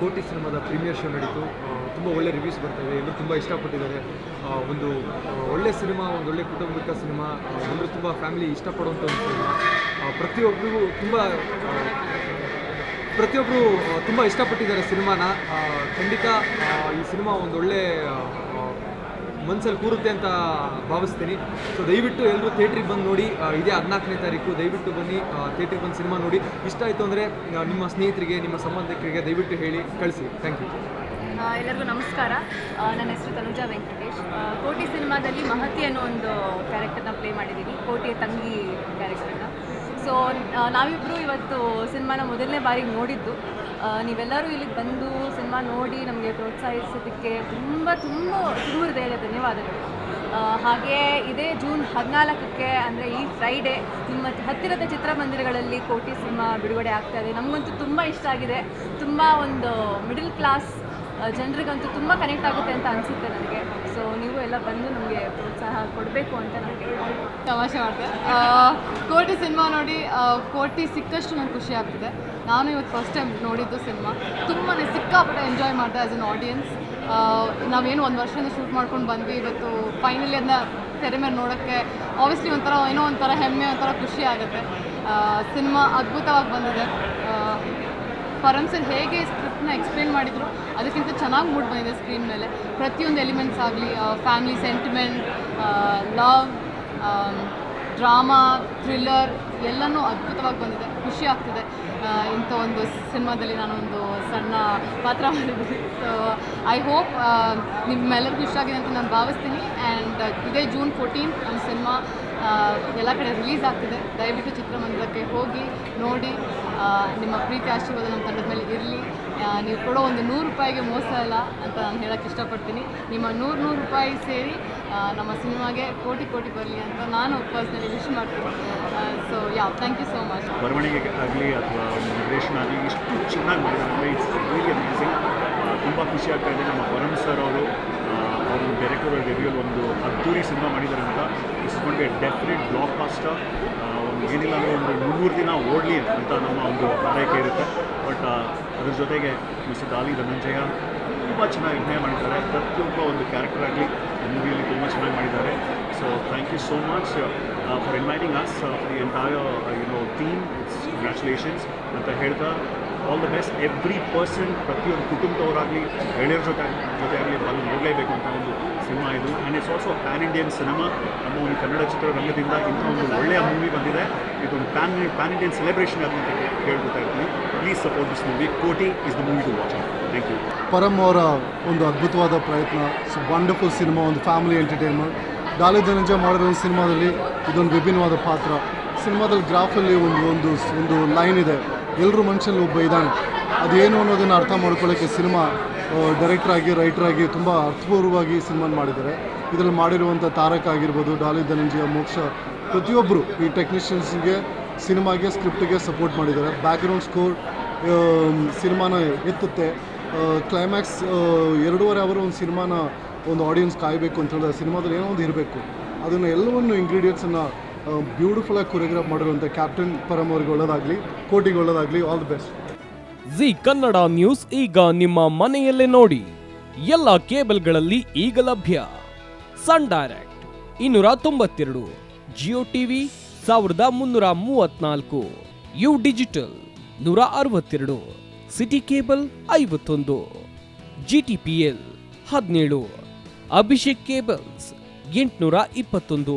ಕೋಟಿ ಸಿನಿಮಾದ premiere show ನಡೀತು. ತುಂಬ ಒಳ್ಳೆ ರಿವ್ಯೂಸ್ ಬರ್ತವೆ, ಎಲ್ಲರೂ ತುಂಬ ಇಷ್ಟಪಟ್ಟಿದ್ದಾರೆ. ಒಂದು ಒಳ್ಳೆ ಸಿನಿಮಾ, ಒಂದು ಒಳ್ಳೆ ಕುಟುಂಬಿಕ ಸಿನಿಮಾ ಎಲ್ಲರೂ ತುಂಬ ಫ್ಯಾಮಿಲಿ ಇಷ್ಟಪಡುವಂಥ ಒಂದು ಸಿನಿಮಾ. ಪ್ರತಿಯೊಬ್ಬರಿಗೂ ತುಂಬ ಪ್ರತಿಯೊಬ್ಬರು ತುಂಬ ಇಷ್ಟಪಟ್ಟಿದ್ದಾರೆ ಸಿನಿಮಾನ. ಖಂಡಿತ ಈ ಸಿನಿಮಾ ಒಂದು ಒಳ್ಳೆ ಮನಸ್ಸಲ್ಲಿ ಕೂರುತ್ತೆ ಅಂತ ಭಾವಿಸ್ತೀನಿ. ಸೊ ದಯವಿಟ್ಟು ಎಲ್ಲರೂ ಥಿಯೇಟ್ರಿಗೆ ಬಂದು ನೋಡಿ. ಇದೇ ಹದಿನಾಲ್ಕನೇ ತಾರೀಕು. ದಯವಿಟ್ಟು ಬನ್ನಿ. ಥಿಯೇಟ್ರಿಗೆ ಬಂದು ಸಿನಿಮಾ ನೋಡಿ. ಇಷ್ಟ ಆಯಿತು ಅಂದರೆ ನಿಮ್ಮ ಸ್ನೇಹಿತರಿಗೆ, ನಿಮ್ಮ ಸಂಬಂಧಿಕರಿಗೆ ದಯವಿಟ್ಟು ಹೇಳಿ, ಕಳಿಸಿ. ಥ್ಯಾಂಕ್ ಯು ಎಲ್ಲರಿಗೂ ನಮಸ್ಕಾರ. ನನ್ನ ಹೆಸರು ತನುಜಾ ವೆಂಕಟೇಶ್. ಕೋಟಿ ಸಿನಿಮಾದಲ್ಲಿ ಮಹತಿ ಅನ್ನೋ ಒಂದು ಕ್ಯಾರೆಕ್ಟರ್ನ ಪ್ಲೇ ಮಾಡಿದ್ದೀನಿ ಕೋಟಿಯ ತಂಗಿ ಕ್ಯಾರೆಕ್ಟರ್ನ ಸೊ ನಾವಿಬ್ಬರು ಇವತ್ತು ಸಿನಿಮಾನ ಮೊದಲನೇ ಬಾರಿಗೆ ನೋಡಿದ್ದು. ನೀವೆಲ್ಲರೂ ಇಲ್ಲಿಗೆ ಬಂದು ಸಿನಿಮಾ ನೋಡಿ ನಮಗೆ ಪ್ರೋತ್ಸಾಹಿಸೋದಕ್ಕೆ ತುಂಬ ತುಂಬ ತುಂಬ ಹೃದಯದ ಧನ್ಯವಾದಗಳು. ಹಾಗೆ ಇದೇ ಜೂನ್ ಹದಿನಾಲ್ಕಕ್ಕೆ, ಅಂದರೆ ಈ ಫ್ರೈಡೇ ನಿಮ್ಮ ಹತ್ತಿರದ ಚಿತ್ರಮಂದಿರಗಳಲ್ಲಿ ಕೋಟಿ ಸಿನಿಮಾ ಬಿಡುಗಡೆ ಆಗ್ತಾ ಇದೆ. ನಮಗಂತೂ ತುಂಬ ಇಷ್ಟ ಆಗಿದೆ. ತುಂಬ ಒಂದು ಮಿಡಲ್ ಕ್ಲಾಸ್ ಜನರಿಗಂತೂ ತುಂಬ ಕನೆಕ್ಟ್ ಆಗುತ್ತೆ ಅಂತ ಅನಿಸುತ್ತೆ ನನಗೆ. ಸೊ ನೀವು ಎಲ್ಲ ಬಂದು ನಮಗೆ ಪ್ರೋತ್ಸಾಹ ಕೊಡಬೇಕು ಅಂತ ನನಗೆ ತಮಾಷೆ ಮಾಡಿದೆ. ಕೋಟಿ ಸಿನಿಮಾ ನೋಡಿ ಕೋಟಿ ಸಿಕ್ಕಷ್ಟು ನಂಗೆ ಖುಷಿ ಆಗ್ತಿದೆ. ನಾನು ಇವತ್ತು ಫಸ್ಟ್ ಟೈಮ್ ನೋಡಿದ್ದು ಸಿನಿಮಾ. ತುಂಬಾ ಸಿಕ್ಕಾಪಟ್ಟೆ ಎಂಜಾಯ್ ಮಾಡಿದೆ ಆ್ಯಸ್ ಅನ್ ಆಡಿಯನ್ಸ್ ನಾವೇನು ಒಂದು ವರ್ಷದಿಂದ ಶೂಟ್ ಮಾಡ್ಕೊಂಡು ಬಂದ್ವಿ. ಇವತ್ತು ಫೈನಲಿ ಅದನ್ನ ತೆರೆ ಮೇಲೆ ನೋಡೋಕ್ಕೆ ಆಬ್ವಿಯಸ್ಲಿ ಒಂಥರ ಏನೋ ಒಂಥರ ಹೆಮ್ಮೆ, ಒಂಥರ ಖುಷಿ ಆಗುತ್ತೆ. ಸಿನಿಮಾ ಅದ್ಭುತವಾಗಿ ಬಂದಿದೆ. ಪರಮ್ ಸರ್ ಹೇಗೆ ಸ್ಕ್ರಿಪ್ಟ್ನ ಎಕ್ಸ್ಪ್ಲೇನ್ ಮಾಡಿದ್ರು. ಅದಕ್ಕಿಂತ ಚೆನ್ನಾಗಿ ಮೂಡ್ ಬಂದಿದೆ ಸ್ಕ್ರೀನ್ ಮೇಲೆ. ಪ್ರತಿಯೊಂದು ಎಲಿಮೆಂಟ್ಸ್ ಆಗಲಿ family sentiment love drama thriller ಎಲ್ಲನೂ ಅದ್ಭುತವಾಗಿ ಬಂದಿದೆ. ಖುಷಿ ಆಗ್ತಿದೆ. ಇಂಥ ಒಂದು ಸಿನಿಮಾದಲ್ಲಿ ನಾನೊಂದು ಸಣ್ಣ ಪಾತ್ರ ಮಾಡಿದ್ದೀನಿ. ಸೊ ಐ ಹೋಪ್ ನಿಮ್ಮೆಲ್ಲರಿಗೂ ಇಷ್ಟ ಆಗಿದೆ ಅಂತ ನಾನು ಭಾವಿಸ್ತೀನಿ. ಆ್ಯಂಡ್ ಇದೇ ಜೂನ್ ಫೋರ್ಟೀನ್ ನಮ್ಮ ಸಿನಿಮಾ ಎಲ್ಲ ಕಡೆ ರಿಲೀಸ್ ಆಗ್ತಿದೆ. ದಯವಿಟ್ಟು ಚಿತ್ರಮಂದಿರಕ್ಕೆ ಹೋಗಿ ನೋಡಿ. ನಿಮ್ಮ ಪ್ರೀತಿ ಆಶೀರ್ವಾದ ನಮ್ಮ ತಂಡದ ಮೇಲೆ ಇರಲಿ. ನೀವು ಕೊಡೋ ಒಂದು ನೂರು ರೂಪಾಯಿಗೆ ಮೋಸ ಇಲ್ಲ ಅಂತ ನಾನು ಹೇಳೋಕ್ಕೆ ಇಷ್ಟಪಡ್ತೀನಿ. ನಿಮ್ಮ ನೂರು ನೂರು ರೂಪಾಯಿ ಸೇರಿ ನಮ್ಮ ಸಿನಿಮಾಗೆ ಕೋಟಿ ಕೋಟಿ ಬರಲಿ ಅಂತ ನಾನು ಪರ್ಸ್ನಲಿ ವಿಶ್ ಮಾಡ್ತೀನಿ. So yeah thank you so much ಬರವಣಿಗೆ ಆಗಲಿ ಅಥವಾ ನಿರ್ದೇಶನ ಆಗಲಿ ಇಷ್ಟು ಚೆನ್ನಾಗಿ ಮಾಡಿದ್ದಾರೆ. ಇಟ್ಸ್ ರಿಯಲಿ ಅಮೇಸಿಂಗ್ ತುಂಬ ಖುಷಿ ಆಗ್ತಾ ಇದೆ ನಮ್ಮ ವರುಣ್ ಸರ್ ಅವರು. ಅವರು ಡೈರೆಕ್ಟರ್ ಡೆಬ್ಯೂಲ್ ಒಂದು ಅದ್ದೂರಿ ಸಿನಿಮಾ ಮಾಡಿದ್ದಾರೆ ಅಂತ. ಇಸ್ಕೊಂಡೆ ಡೆಫಿನೆಟ್ ಬ್ಲಾಕ್ ಬಾಸ್ಟರ್ ಒಂದು ಏನಿಲ್ಲ ಅಂದರೆ ಒಂದು ಮುನ್ನೂರು ದಿನ ಓಡಲಿ ಅಂತ ನಮ್ಮ ಒಂದು ಹಾರೈಕೆ ಇರುತ್ತೆ. ಬಟ್ ಅದ್ರ ಜೊತೆಗೆ ಮಿಸ್ಟರ್ ದಾಲಿ ಧನಂಜಯ ತುಂಬ ಚೆನ್ನಾಗಿ ಅಭಿನಯ ಮಾಡಿದ್ದಾರೆ. ಪ್ರತಿಯೊಬ್ಬ ಒಂದು ಕ್ಯಾರೆಕ್ಟರ್ ಆಗಲಿ ಮೂವಿಯಲ್ಲಿ ತುಂಬ ಚೆನ್ನಾಗಿ ಮಾಡಿದ್ದಾರೆ. So thank you so much for inviting us the entire you know team it's congratulations ಅಂತ ಹೇಳ್ತಾ all the best every person ಪ್ರತಿಯೊಂದು ಕುಟುಂಬದವರಾಗಲಿ, ಗೆಳೆಯರ ಜೊತೆ ಜೊತೆ ಆಗಲಿ ಬಂದು ನೋಡಲೇಬೇಕು ಅಂತ ಒಂದು ಸಿನಿಮಾ ಇದು. And it's also pan Indian cinema ನಮ್ಮ ಒಂದು ಕನ್ನಡ ಚಿತ್ರರಂಗದಿಂದ ಇಂಥ ಒಂದು ಒಳ್ಳೆಯ ಮೂವಿ ಬಂದಿದೆ. ಇದೊಂದು ಪ್ಯಾನ್ ಪ್ಯಾನ್ ಇಂಡಿಯನ್ ಸೆಲೆಬ್ರೇಷನ್ ಅಂತ ಕೇಳ್ಕೊತಾ ಇರ್ತೀನಿ. Please support this movie Kotee is the movie to watch thank you Param ಅವರ ಒಂದು ಅದ್ಭುತವಾದ ಪ್ರಯತ್ನ. ವಂಡರ್ಫುಲ್ ಸಿನಿಮಾ ಒಂದು ಫ್ಯಾಮಿಲಿ ಎಂಟರ್ಟೈನ್ಮೆಂಟ್ ಡಾಲಿ ಧನಂಜಯ ಮಾಡಿರೋ ಒಂದು ಸಿನಿಮಾದಲ್ಲಿ ಇದೊಂದು ವಿಭಿನ್ನವಾದ ಪಾತ್ರ. ಸಿನಿಮಾದಲ್ಲಿ ಗ್ರಾಫಲ್ಲಿ ಒಂದು ಒಂದು ಒಂದು ಲೈನ್ ಇದೆ. ಎಲ್ಲರೂ ಮನುಷ್ಯನಲ್ಲಿ ಒಬ್ಬ ಇದ್ದಾನೆ. ಅದೇನು ಅನ್ನೋದನ್ನು ಅರ್ಥ ಮಾಡ್ಕೊಳ್ಳೋಕ್ಕೆ ಸಿನಿಮಾ ಡೈರೆಕ್ಟರ್ ಆಗಿ ರೈಟರ್ ಆಗಿ ತುಂಬ ಅರ್ಥಪೂರ್ವವಾಗಿ ಸಿನಿಮಾ ಮಾಡಿದ್ದಾರೆ. ಇದರಲ್ಲಿ ಮಾಡಿರುವಂಥ ತಾರಕ್ ಆಗಿರ್ಬೋದು, ಡಾಲಿ ಧನಂಜಯ, ಮೋಕ್ಷ ಪ್ರತಿಯೊಬ್ಬರು ಈ ಟೆಕ್ನಿಷಿಯನ್ಸ್ಗೆ ಸಿನಿಮಾಗೆ ಸ್ಕ್ರಿಪ್ಟಿಗೆ ಸಪೋರ್ಟ್ ಮಾಡಿದ್ದಾರೆ. ಬ್ಯಾಕ್ಗ್ರೌಂಡ್ ಸ್ಕೋರ್ ಸಿನಿಮಾನ ಎತ್ತುತ್ತೆ. ಕ್ಲೈಮ್ಯಾಕ್ಸ್ ಎರಡೂವರೆ ಅವರು ಒಂದು ಸಿನಿಮಾನ ಒಂದು ಆಡಿಯನ್ಸ್ ಕಾಯಬೇಕು ಅಂತ ಹೇಳಿದ್ರೆ ಸಿನಿಮಾದಲ್ಲಿ ಏನೋ ಒಂದು ಇರಬೇಕು. ಅದನ್ನು ಎಲ್ಲವನ್ನು ಇಂಗ್ರೀಡಿಯೆಂಟ್ಸನ್ನು ಬ್ಯೂಟಿಫುಲ್ಲಾಗಿ ಕೊರಿಯೋಗ್ರಾಫ್ ಮಾಡಿರುವಂಥ ಕ್ಯಾಪ್ಟನ್ ಪರಮ್ ಅವ್ರಿಗೆ ಒಳ್ಳೇದಾಗಲಿ, ಕೋಟಿಗೆ ಒಳ್ಳೇದಾಗಲಿ all the best Zee Kannada News ಈಗ ನಿಮ್ಮ ಮನೆಯಲ್ಲೇ ನೋಡಿ. ಎಲ್ಲ ಕೇಬಲ್ಗಳಲ್ಲಿ ಈಗ ಲಭ್ಯ. ಸನ್ ಡೈರೆಕ್ಟ್ ಇನ್ನೂರ ತೊಂಬತ್ತೆರಡು ಜಿಯೋ ಟಿವಿ ಸಾವಿರದ ಮುನ್ನೂರ ಮೂವತ್ನಾಲ್ಕು ಯು ಡಿಜಿಟಲ್ ನೂರ ಅರವತ್ತೆರಡು ಸಿಟಿ ಕೇಬಲ್ ಐವತ್ತೊಂದು ಜಿ ಟಿ ಪಿ ಎಲ್ ಹದಿನೇಳು ಅಭಿಷೇಕ್ ಕೇಬಲ್ಸ್ ಎಂಟುನೂರ ಇಪ್ಪತ್ತೊಂದು.